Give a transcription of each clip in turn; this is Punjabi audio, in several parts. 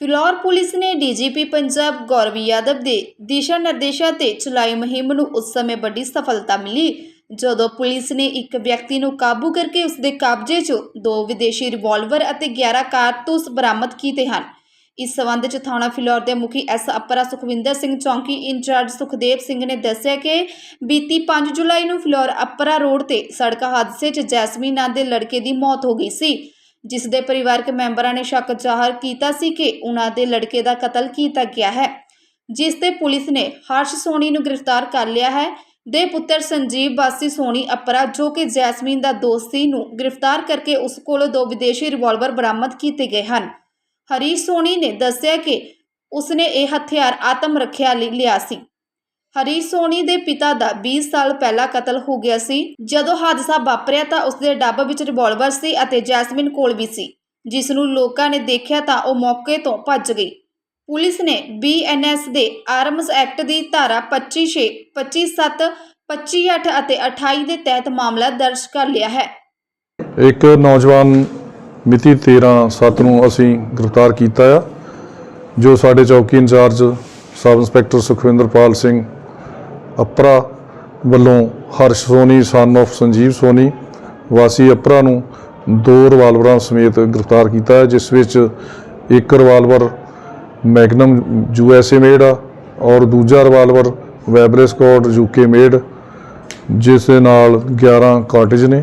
ਫਿਲੌਰ ਪੁਲਿਸ ਨੇ ਡੀਜੀਪੀ ਪੰਜਾਬ ਗੌਰਵ ਯਾਦਵ ਦੇ ਦਿਸ਼ਾ ਨਿਰਦੇਸ਼ਾਂ ਤੇ ਚਲਾਈ ਮੁਹਿੰਮ ਨੂੰ ਉਸ ਸਮੇਂ ਵੱਡੀ ਸਫਲਤਾ ਮਿਲੀ, ਜਦੋਂ ਪੁਲਿਸ ਨੇ ਇੱਕ ਵਿਅਕਤੀ ਨੂੰ ਕਾਬੂ ਕਰਕੇ ਉਸ ਦੇ ਕਬਜ਼ੇ 'ਚੋਂ ਦੋ ਵਿਦੇਸ਼ੀ ਰਿਵਾਲਵਰ ਅਤੇ 11 ਕਾਰਤੂਸ ਬਰਾਮਦ ਕੀਤੇ ਹਨ। ਇਸ ਸਬੰਧ 'ਚ ਥਾਣਾ ਫਿਲੌਰ ਦੇ ਮੁਖੀ ਐਸ ਅਪਰਾ ਸੁਖਵਿੰਦਰ ਸਿੰਘ ਚੌਂਕੀ ਇੰਚਾਰਜ ਸੁਖਦੇਵ ਸਿੰਘ ਨੇ ਦੱਸਿਆ ਕਿ ਬੀਤੀ 5 ਜੁਲਾਈ ਨੂੰ ਫਿਲੌਰ ਅਪਰਾ ਰੋਡ ਤੇ ਸੜਕ ਹਾਦਸੇ 'ਚ ਜੈਸਮੀਨ ਨਾਂ ਦੇ ਲੜਕੇ ਦੀ ਮੌਤ ਹੋ ਗਈ ਸੀ। ਜਿਸ ਦੇ ਪਰਿਵਾਰਕ ਮੈਂਬਰਾਂ ਨੇ ਸ਼ੱਕ ਜ਼ਾਹਰ ਕੀਤਾ ਸੀ ਕਿ ਉਹਨਾਂ ਦੇ ਲੜਕੇ ਦਾ ਕਤਲ ਕੀਤਾ ਗਿਆ ਹੈ, ਜਿਸ ਤੇ ਪੁਲਿਸ ਨੇ ਹਰਸ਼ ਸੋਨੀ ਨੂੰ ਗ੍ਰਿਫਤਾਰ ਕਰ ਲਿਆ ਹੈ। ਦੇ ਪੁੱਤਰ ਸੰਜੀਵ ਵਾਸੀ ਸੋਨੀ ਅਪਰਾ, ਜੋ ਕਿ ਜੈਸਮੀਨ ਦਾ ਦੋਸਤ ਸੀ, ਨੂੰ ਗ੍ਰਿਫਤਾਰ ਕਰਕੇ ਉਸ ਕੋਲੋਂ ਦੋ ਵਿਦੇਸ਼ੀ ਰਿਵਾਲਵਰ ਬਰਾਮਦ ਕੀਤੇ ਗਏ ਹਨ। ਹਰੀਸ਼ ਸੋਨੀ ਨੇ ਦੱਸਿਆ ਕਿ ਉਸਨੇ ਇਹ ਹਥਿਆਰ ਆਤਮ ਰੱਖਿਆ ਲਈ ਲਿਆ ਸੀ। ਹਰੀਸ਼ ਸੋਨੀ ਦੇ ਪਿਤਾ ਦਾ 20 ਸਾਲ ਪਹਿਲਾਂ ਕਤਲ ਹੋ ਗਿਆ ਸੀ। ਜਦੋਂ ਹਾਦਸਾ ਵਾਪਰਿਆ ਤਾਂ ਉਸਦੇ ਡੱਬ ਵਿੱਚ ਰਿਵਾਲਵਰ ਸੀ ਅਤੇ ਜੈਸਮਿਨ ਕੋਲ ਵੀ ਸੀ। ਜਿਸ ਨੂੰ ਲੋਕਾਂ ਨੇ ਦੇਖਿਆ ਤਾਂ ਉਹ ਮੌਕੇ ਤੋਂ ਭੱਜ ਗਈ। ਪੁਲਿਸ ਨੇ ਬੀਐਨਐਸ ਦੇ ਆਰਮਸ ਐਕਟ ਦੀ ਧਾਰਾ 25 257 258 ਅਤੇ 28 ਦੇ ਤਹਿਤ ਮਾਮਲਾ ਦਰਜ ਕਰ ਲਿਆ ਹੈ। ਇੱਕ ਨੌਜਵਾਨ ਮਿਤੀ 13 ਸੱਤ ਨੂੰ ਅਸੀਂ ਗ੍ਰਿਫਤਾਰ ਕੀਤਾ ਆ, ਜੋ ਸਾਡੇ ਚੌਕੀ incharge sub inspector Sukhwinderpal Singh Apra ਵੱਲੋਂ ਹਰਸ਼ ਸੋਨੀ ਸਨ of ਸੰਜੀਵ ਸੋਨੀ, ਵਾਸੀ ਅਪਰਾ ਨੂੰ ਦੋ ਰਿਵਾਲਵਰਾਂ ਸਮੇਤ ਗ੍ਰਿਫਤਾਰ ਕੀਤਾ ਹੈ, ਜਿਸ ਵਿੱਚ ਇੱਕ ਰਿਵਾਲਵਰ ਮੈਗਨਮ ਯੂਐਸਏ ਮੇਡ ਆ ਔਰ ਦੂਜਾ revolver Webley Scott UK made ਜਿਸ ਦੇ ਨਾਲ 11 ਕਾਰਟੇਜ ਨੇ,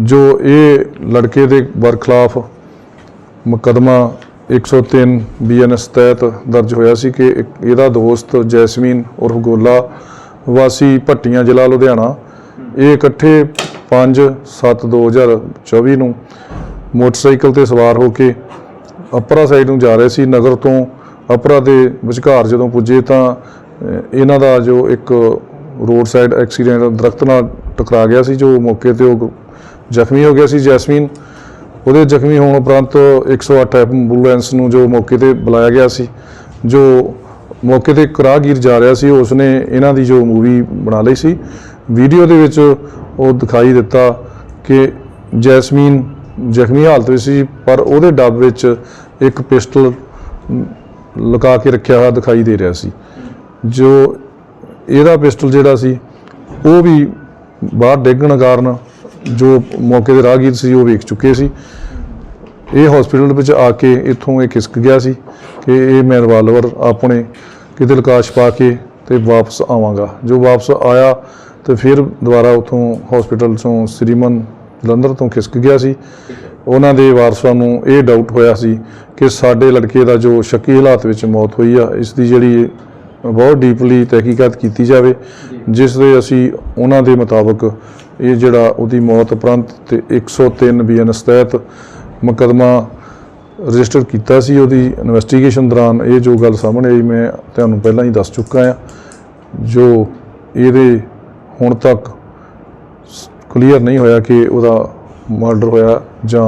ਜੋ ਇਹ ਲੜਕੇ ਦੇ ਵਰਖਲਾਫ ਮੁਕਦਮਾ 103 ਬੀਐਨਐਸ ਤਹਿਤ ਦਰਜ ਹੋਇਆ ਸੀ ਕਿ ਇੱਕ ਇਹਦਾ ਦੋਸਤ ਜੈਸਮੀਨ ਉਰਫ ਗੋਲਾ ਵਾਸੀ ਭੱਟੀਆਂ ਜ਼ਿਲ੍ਹਾ ਲੁਧਿਆਣਾ, ਇਹ ਇਕੱਠੇ 5 7 2024 ਨੂੰ ਮੋਟਰਸਾਈਕਲ ਤੇ ਸਵਾਰ ਹੋ ਕੇ ਅਪਰਾ ਸਾਈਡ ਨੂੰ ਜਾ ਰਹੇ ਸੀ। ਨਗਰ ਤੋਂ ਅਪਰਾ ਦੇ ਵਿਚਕਾਰ ਜਦੋਂ ਪੁੱਜੇ ਤਾਂ ਇਹਨਾਂ ਦਾ ਜੋ ਇੱਕ ਰੋਡ ਸਾਈਡ ਐਕਸੀਡੈਂਟ ਦਰਖਤ ਨਾਲ ਟਕਰਾ ਗਿਆ ਸੀ, ਜੋ ਮੌਕੇ ਤੇ ਉਹ ਜ਼ਖਮੀ ਹੋ ਗਿਆ ਸੀ ਜੈਸਮੀਨ। ਉਹਦੇ ਜ਼ਖਮੀ ਹੋਣ ਉਪਰੰਤ 108 ਐਂਬੂਲੈਂਸ ਨੂੰ ਜੋ ਮੌਕੇ ਤੇ ਬੁਲਾਇਆ ਗਿਆ ਸੀ, ਜੋ ਮੌਕੇ ਤੇ ਇੱਕ ਜਾ ਰਿਹਾ ਸੀ, ਉਸਨੇ ਇਹਨਾਂ ਦੀ ਜੋ ਮੂਵੀ ਬਣਾ ਲਈ ਸੀ। ਵੀਡੀਓ ਦੇ ਵਿੱਚ ਉਹ ਦਿਖਾਈ ਦਿੱਤਾ ਕਿ ਜੈਸਮੀਨ ਜ਼ਖਮੀ ਹਾਲਤ ਵਿੱਚ ਸੀ, ਪਰ ਉਹਦੇ ਡੱਬ ਵਿੱਚ ਇੱਕ ਪਿਸਟਲ ਲੁਕਾ ਕੇ ਰੱਖਿਆ ਹੋਇਆ ਦਿਖਾਈ ਦੇ ਰਿਹਾ ਸੀ। ਜੋ ਇਹਦਾ ਪਿਸਟਲ ਜਿਹੜਾ ਸੀ, ਉਹ ਵੀ ਬਾਹਰ ਡਿੱਗਣ ਕਾਰਨ ਜੋ ਮੌਕੇ ਦੇ ਰਾਹਗੀਰ ਸੀ, ਉਹ ਵੇਖ ਚੁੱਕੇ ਸੀ। ਇਹ ਹਸਪੀਟਲ ਵਿੱਚ ਆ ਕੇ ਇੱਥੋਂ ਇਹ ਖਿਸਕ ਗਿਆ ਸੀ ਕਿ ਇਹ ਮੈਂ ਰਿਵਾਲਵਰ ਆਪਣੇ ਕਿਤੇ ਲਕਾਸ਼ ਪਾ ਕੇ ਤੇ ਵਾਪਸ ਆਵਾਂਗਾ। ਜੋ ਵਾਪਸ ਆਇਆ ਤੇ ਫਿਰ ਦੁਬਾਰਾ ਉੱਥੋਂ ਹਸਪੀਟਲ ਤੋਂ ਸ੍ਰੀਮਨ ਜਲੰਧਰ ਤੋਂ ਖਿਸਕ ਗਿਆ ਸੀ। ਉਹਨਾਂ ਦੇ ਵਾਰਸਾਂ ਨੂੰ ਇਹ ਡਾਊਟ ਹੋਇਆ ਸੀ ਕਿ ਸਾਡੇ ਲੜਕੇ ਦਾ ਜੋ ਸ਼ੱਕੀ ਹਾਲਾਤ ਵਿੱਚ ਮੌਤ ਹੋਈ ਆ, ਇਸ ਦੀ ਜਿਹੜੀ ਬਹੁਤ ਡੀਪਲੀ ਤਹਿਕੀਕਾਤ ਕੀਤੀ ਜਾਵੇ, ਜਿਸ ਦੇ ਅਸੀਂ ਉਹਨਾਂ ਦੇ ਮੁਤਾਬਕ ਇਹ ਜਿਹੜਾ ਉਹਦੀ ਮੌਤ ਉਪਰੰਤ ਤੇ 103 ਬੀਐਨਐਸ ਤਹਿਤ ਮੁਕੱਦਮਾ ਰਜਿਸਟਰ ਕੀਤਾ ਸੀ ਉਹਦੀ ਇਨਵੈਸਟੀਗੇਸ਼ਨ ਦੌਰਾਨ ਇਹ ਜੋ ਗੱਲ ਸਾਹਮਣੇ ਆਈ ਮੈਂ ਤੁਹਾਨੂੰ ਪਹਿਲਾਂ ਹੀ ਦੱਸ ਚੁੱਕਾ ਆ ਜੋ ਇਹਦੇ ਹੁਣ ਤੱਕ ਕਲੀਅਰ ਨਹੀਂ ਹੋਇਆ ਕਿ ਉਹਦਾ ਮਰਡਰ ਹੋਇਆ ਜਾਂ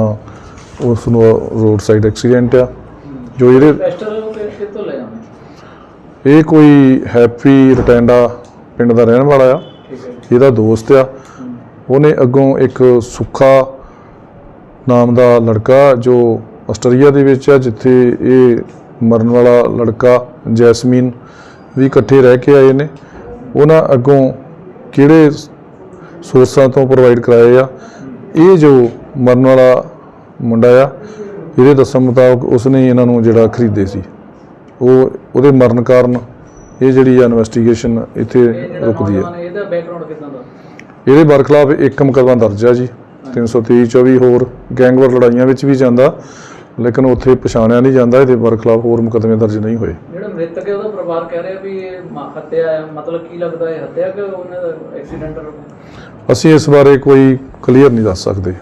ਉਸ ਨੂੰ ਰੋਡ ਸਾਈਡ ਐਕਸੀਡੈਂਟ ਆ ਜੋ ਇਹਦੇ ਇਹ ਕੋਈ ਹੈਪੀ ਰਟੈਂਡਾ ਪਿੰਡ ਦਾ ਰਹਿਣ ਵਾਲਾ ਆ। ਇਹਦਾ ਦੋਸਤ ਆ ਉਹਨੇ ਅੱਗੋਂ ਇੱਕ ਸੁੱਖਾ ਨਾਮ ਦਾ ਲੜਕਾ ਜੋ ਆਸਟਰੀਆ ਦੇ ਵਿੱਚ ਆ ਜਿੱਥੇ ਇਹ ਮਰਨ ਵਾਲਾ ਲੜਕਾ ਜੈਸਮੀਨ ਵੀ ਇਕੱਠੇ ਰਹਿ ਕੇ ਆਏ ਨੇ। ਉਹਨਾਂ ਅੱਗੋਂ ਕਿਹੜੇ ਸੋਰਸਾਂ ਤੋਂ ਪ੍ਰੋਵਾਈਡ ਕਰਾਏ ਆ? ਇਹ ਜੋ ਮਰਨ ਵਾਲਾ ਮੁੰਡਾ ਆ ਇਹਦੇ ਦੱਸਣ ਮੁਤਾਬਕ ਉਸਨੇ ਹੀ ਇਹਨਾਂ ਨੂੰ ਜਿਹੜਾ ਖਰੀਦੇ ਸੀ। ਉਹ ਉਹਦੇ ਮਰਨ ਕਾਰਨ ਇਹ ਜਿਹੜੀ ਆ ਇਨਵੈਸਟੀਗੇਸ਼ਨ ਇੱਥੇ ਰੁਕਦੀ ਹੈ ਹੈ, ਇਹਦਾ ਬੈਕਗ੍ਰਾਉਂਡ ਕਿਦਾਂ ਦਾ? ਇਹਦੇ ਬਰਖਲਾਫ ਇੱਕ ਮੁਕੱਦਮਾ ਦਰਜ ਹੈ ਜੀ 323 24 ਹੋਰ ਗੈਂਗਵਾਰ ਲੜਾਈਆਂ ਵਿੱਚ ਵੀ ਜਾਂਦਾ ਲੇਕਿਨ ਉੱਥੇ ਪਛਾਣਿਆ ਨਹੀਂ ਜਾਂਦਾ ਇਹਦੇ ਬਰਖਲਾਫ ਹੋਰ ਮੁਕੱਦਮੇ ਦਰਜ ਨਹੀਂ ਹੋਏ। ਜਿਹੜਾ ਮ੍ਰਿਤਕ ਹੈ ਉਹਦਾ ਪਰਿਵਾਰ ਕਹਿ ਰਿਹਾ ਵੀ ਇਹ ਮ- ਹੱਤਿਆ ਹੈ। ਮਤਲਬ ਕੀ ਲੱਗਦਾ ਹੈ ਹੱਤਿਆ ਕਿ ਉਹਨਾਂ ਦਾ ਐਕਸੀਡੈਂਟ ਅਸੀਂ ਇਸ ਬਾਰੇ ਕੋਈ ਕਲੀਅਰ ਨਹੀਂ ਦੱਸ ਸਕਦੇ।